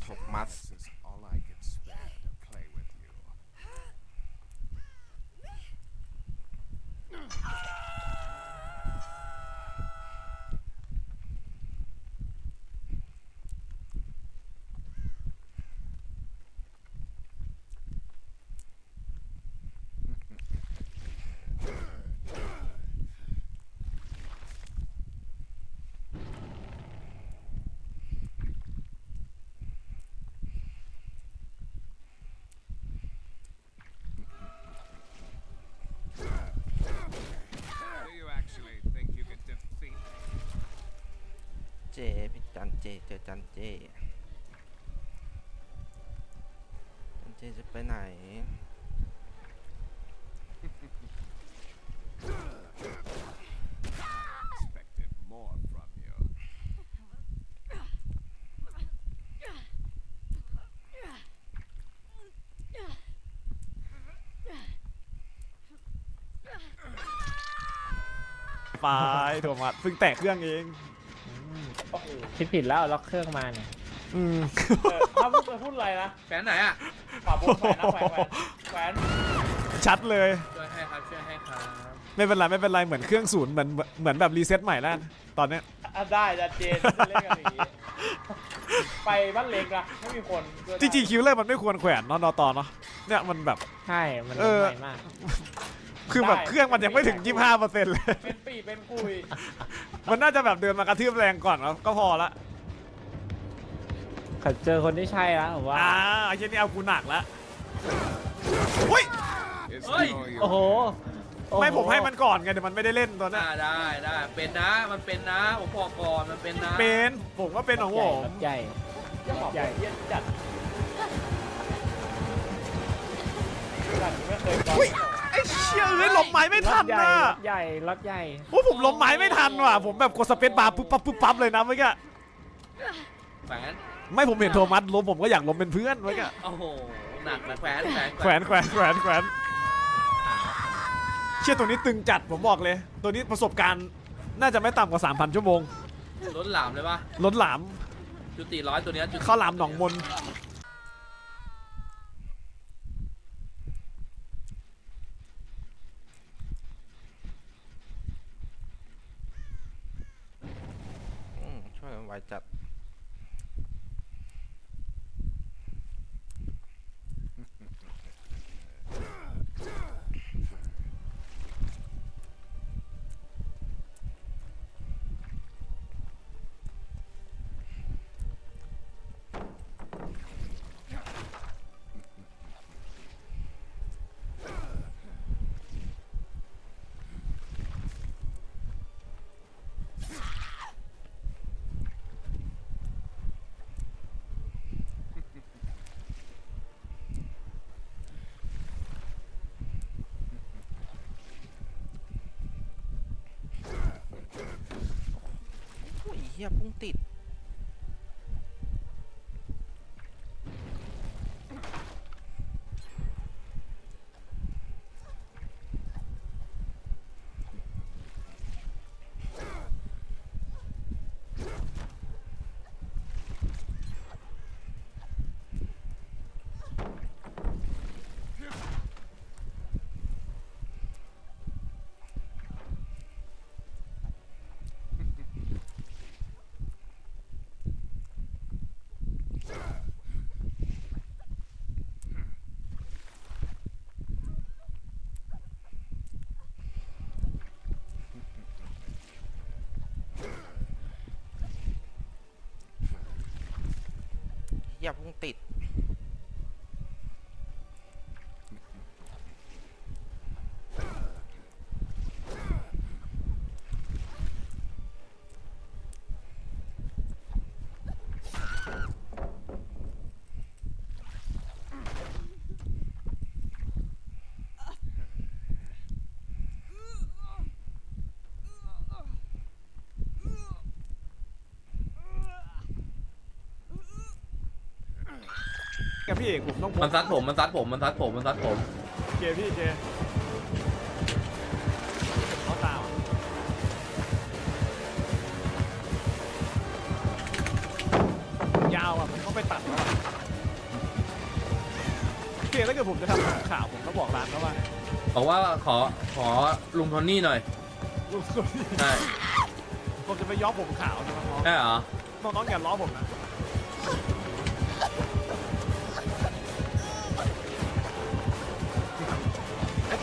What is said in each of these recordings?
โท เจพี่จันเจเจอจันเจจันเจจะไปไหน Expected more from you. ไปโทมัสเพิ่งแตะเครื่องเอง คิดผิดแล้วล็อกเครื่องมาเนี่ยอืมถ้าพูดไปพูดอะไรนะแฟนไหนอะฝาบนแขวนนะแขวนแขวนแขวนชัดเลยช่วยให้ครับช่วยให้ครับไม่เป็นไรไม่เป็นไรเหมือนเครื่องศูนย์เหมือนเหมือนแบบรีเซ็ตใหม่แล้วตอนเนี้ยอะได้จะเจนจะเล่นกันอย่างนี้ไปบ้านเล็กนะไม่มีคนจริงๆคิวเลอร์มันไม่ควรแขวนเนาะนอตอเนาะเนี่ยมันแบบใช่มันเออใหม่มาก คือแบบเครื่องมันยังไม่ถึง 25%เลย เป็นปีเป็นคุยมันน่าจะแบบเดินมากระทืบแรงก่อนแล้วก็พอละเขาเจอคนที่ใช่แล้วผมว่า อ่าไอ้เช่นนี้เอากูหนักละอุ้ย Is Oi! all you โอ้โหโอ้โไม่ผมให้มันก่อนไงเดี๋ยวมันไม่ได้เล่นตอนนั้นได้ได้ได้เป็นนะมันเป็นนะผมบอกก่อนมันเป็นนะเป็นผมก็เป็นของผมรถใหญ่รถใหญ่เยี่ยจัดจัดไม่เคยก่อน อุ้ยไอ้เชี่ยเอ้ยหลบไม้ไม่ทันรถใหญ่นะรถใหญ่รถใหญ่โอ้ผมหลบไม้ไม่ทันว่ะผมแบบกดสเปซบาร์ปุ๊บปั๊บปุ๊บปั๊บเลยนะเมื่อกี้แฟนไม่ผมเห็นโทมัสล้มผมก็อยากล้มเป็นเพื่อนเมื่อกี้โอ้โหหนักนะแฟนแฟนแขวนแขวนแขวนแขวนเชี่ยตัวนี้ตึงจัดผมบอกเลย ตัวนี้ประสบการณ์น่าจะไม่ต่ำกว่า3,000ชั่วโมงล้นหลามเลยปะล้นหลามจุติร้อยตัวเนี้ยจุติข้าวหลามหนองมน มช่ เฮียพุ่งติด เฮียพุ่งติด กพี่เอกผมต้องมันซัดผมมันซัดผมมันซัดผมมันซัดผมเจพี่เจเขาตามยาวอะผมต้องไปตัดแะเจถ้าเกิดผมจะทำข่าวผมก็บอกร้านเขาว่าบอกว่าขอขอลุงโทนี่หน่อยลุงสุดที่ใช่ผมจะไปย้อผมขาวนะน้องใช่เหรองน้องๆอย่าล้อผมนะ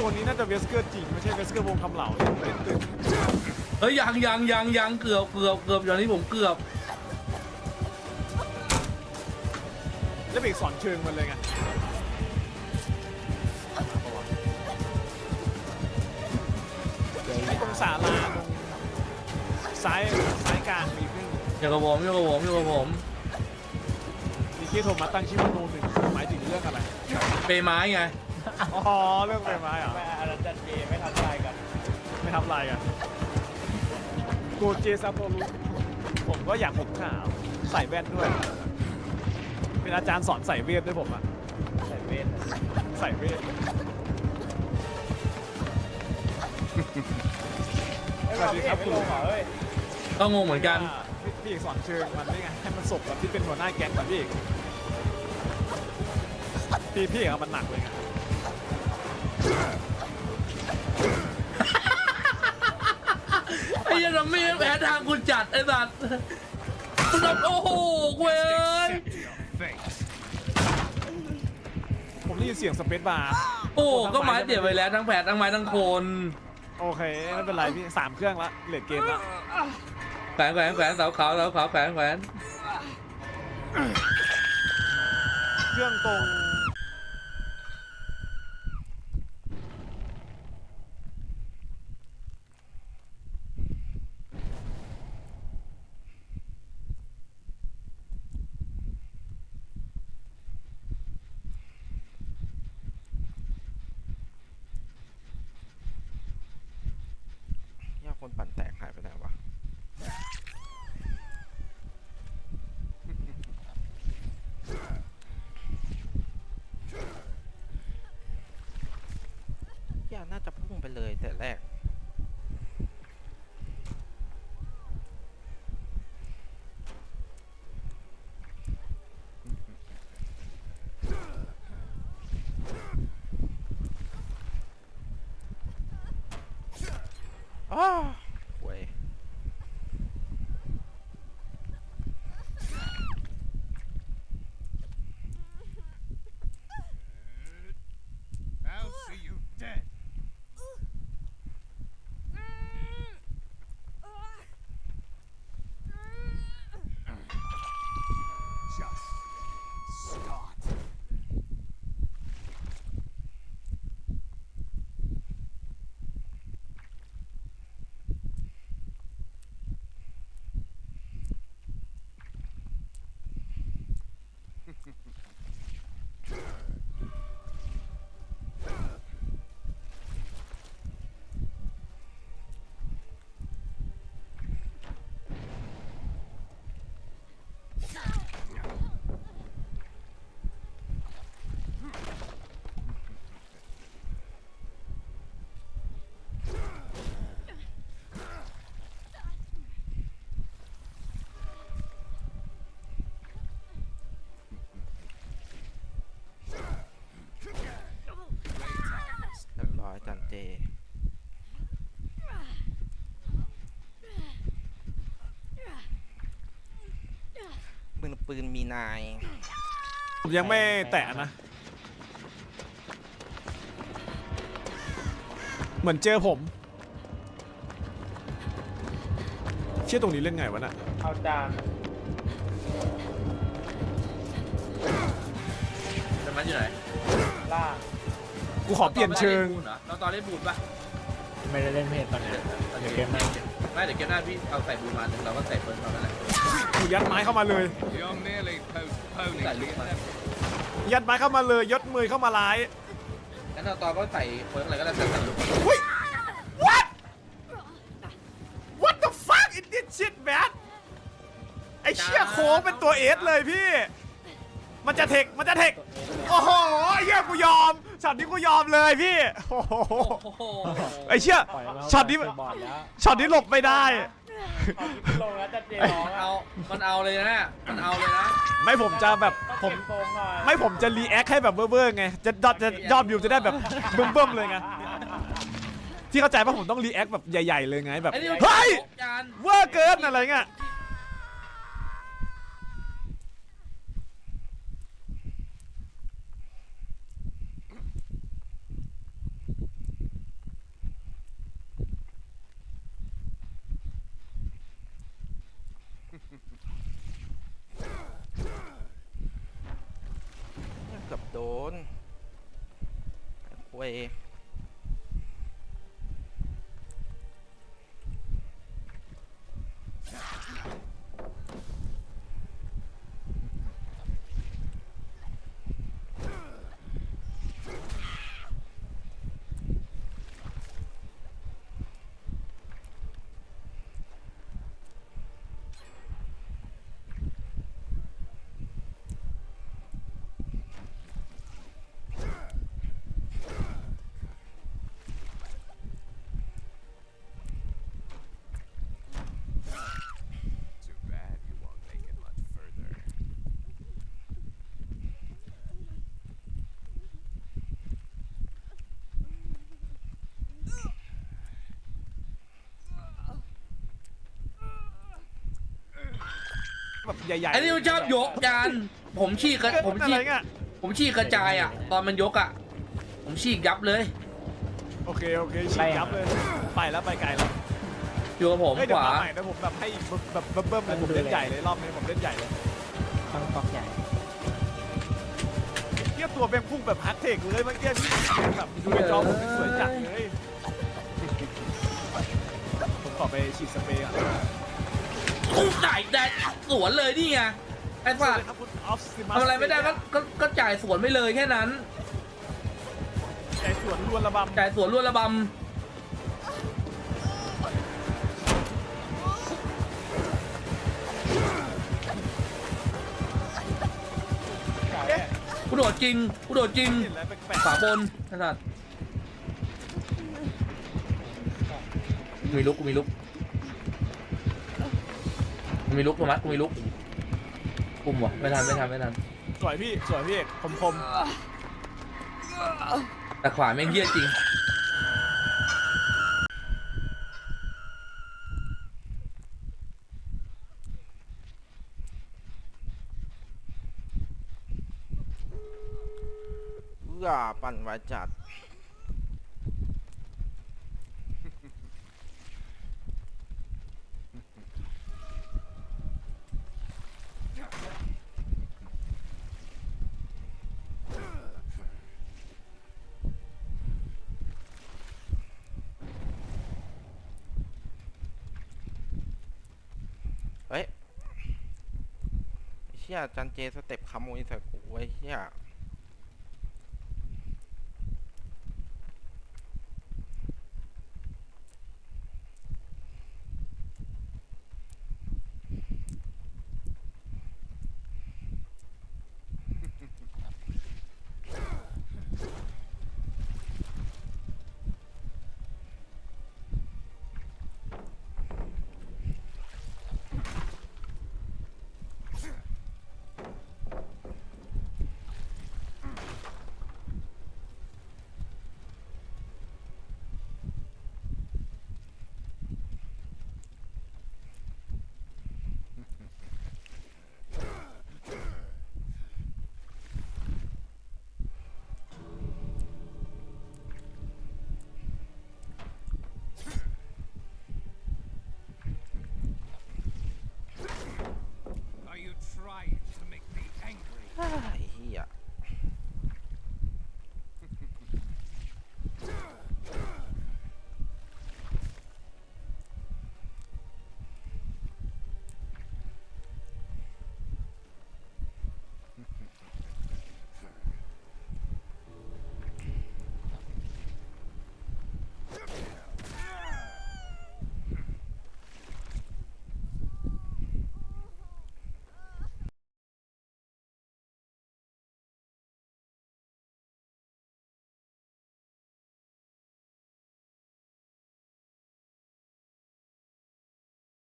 ตัวนี้น่าจะเวสเกอร์จริงไม่ใช่เวสเกอร์วงคำเหล่าเล่นตึกเฮ้ยยังยังยังยังเกือบเกือบเกือบอย่างนี้ผมเกือบแล้วเบรกสอนเชิงมันเลยไงไอ้ตรงศาลาตรงซ้ายซ้ายกลางมีเครื่องอยู่กับผมอยู่กับผมอยู่กับผมมีที่โทรมาตั้งชื่อว่าโนหนึ่งหมายถึงเรื่องอะไรเปไม้ไง อ๋อเรื่องใบไม้เหรอแม่อาจารย์เจไม่ทำลายกัน ไม่ทำลายกันโกเจซาโตรุผมก็อยากผมขาว ใส่แว่นด้วย เป็นอาจารย์สอนใส่เวทด้วยผมอะใส่เวทใส่เวทไอ้ยเราพี่เอกไม่ลงเหรอเฮ้ยก็งงเหมือนกันว่าพี่พี่เอกสอนเชิงมันได้ไงให้มันสบกับที่เป็นหัวหน้าแก๊งแบบพี่เอกพี่พี่เอกเอามันหนักเลยไง ไอ้ยังทำไม่แพ้ทางคุณจัดไอ้สัตว์คุณทำโอ้โหเว้ย Accept your fate. ผมได้ยินเสียงสเปซบาร์โอ้ก็ไม้เสียไปแล้วทั้งแผดทั้งไม้ทั้งโคนโอเคไม่เป็นไรพี่สามเครื่องละเลดเกมละแขวนแขวนแขวนเสาขาวเสาขาวแขวนแขวนเครื่องตรง ยาคนปั่นแตกหายไปไหนวะ ยาน่าจะพุ่งไป เลยแต่แรกอ้าวเว้ย I'll see you dead. Just start. เรียบร้อยจันเจ มือ ปืนมีนาย ผมยังไม่แตะนะ เหมือนเจอผม เชื่อตรงนี้เล่นไงวะน่ะ เอาจานจะมันอยู่ไหนล่างกูขอเปลี่ยนเชิง เราตอนเล่นบูดปะไม่ได้เล่นเพจตอนนี้เดี๋ยวเกมหน้าไม่เดี๋ยวเกมหน้าพี่เอาใส่บูดมาหนึ่งเราก็ใส่เฟิร์นตอนนั้นแหละกู ยัดไม้เข้ามาเลย You're merely postponing ใส่ the ลูกมา inevitable. ยัดไม้เข้ามาเลยยดมือเข้ามาร้ายงั้นเราตอนก็ใส่เฟิร์นอะไรก็ได้ใส่ใส่ลูก Wait What What the fuck is this shit man ไอเชี่ยโค้งเป็นตัวเอสเลยพี่ มันจะเทคมันจะเทคโอ้โหไอ้เหี้ยกูยอมช็อตนี้กูยอมเลยพี่โอ้โหโอ้โหไอ้เชี่ยปล่อยมาช็อตนี้เจบอร์ดแล้วช็อตนี้หลบไม่ได้ เอาคลิปลงแล้วจะเจมันร้องอะเอา มันเอาเลยนะ มันเอาเลยนะ ไม่ผมจะแบบต้องผม เก็บทรงหน่อยไม่ผมจะรีแอคให้แบบเบ้อๆไง จะยอดจะยอดวิวจะได้แบบเบิ่มๆเลยไง ที่เข้าใจว่าผมต้องรีแอคแบบใหญ่ๆเลยไงแบบ ไอ้นี่มันเฮ้ยจานเวอร์เกินอะไรเงี้ย โดนไอ้คุย แบบใหญ่ๆไอ้นี่มันชอบยกจานผมฉีกกระผมอะฉีไรกเงี้ยผมฉีกกระจายอะ ตอนมันยกอะ ผมฉีกยับเลย โอเคโอเคฉีกยับเลย ไปแล้วไปไกลแล้วอยู่กับผมเฮ้ยขเดี๋ยววามาใหม่นะผมแบบให้อีกแบบเบิ่มๆเลยผมเล่นใหญ่เลยรอบนี้ผมเล่นใหญ่เลยต้องกอกใหญ่เทียบตัวเป็นพุ่งแบบฮาร์ดเทคเลยเมื่อกี้พี่แบบดูในจอผมเป็นสวยจัดเลยผมขอไปฉีดสเปรย์ก่อ กูจ่ายแต่สวนเลยนี่ไงไอ้สัตว์ครับคุณออฟซิมัสทำอะไรไม่ได้ก็ก็ก็จ่ายสวนไปเลยแค่นั้น ใจสวนลวนระบำจ่ายสวนรวดระบเอ๊ะำกูโดดจริงกูโดดจริงเห็นอะไรแปลกฝาบนขนาดกูมีลุกกูมีลุก มีลุกโทมัสกูมีลุกปุ่มวะไม่ทันไม่ทันไม่ทันๆสวยพี่สวยพี่เอกคมคมแต่ขวาแม่งเยี่ยจริงเอื้อปั่นไว้จัด เชี่ยจันเจสเต็ปขโมยใส่กูไอ้เชี่ย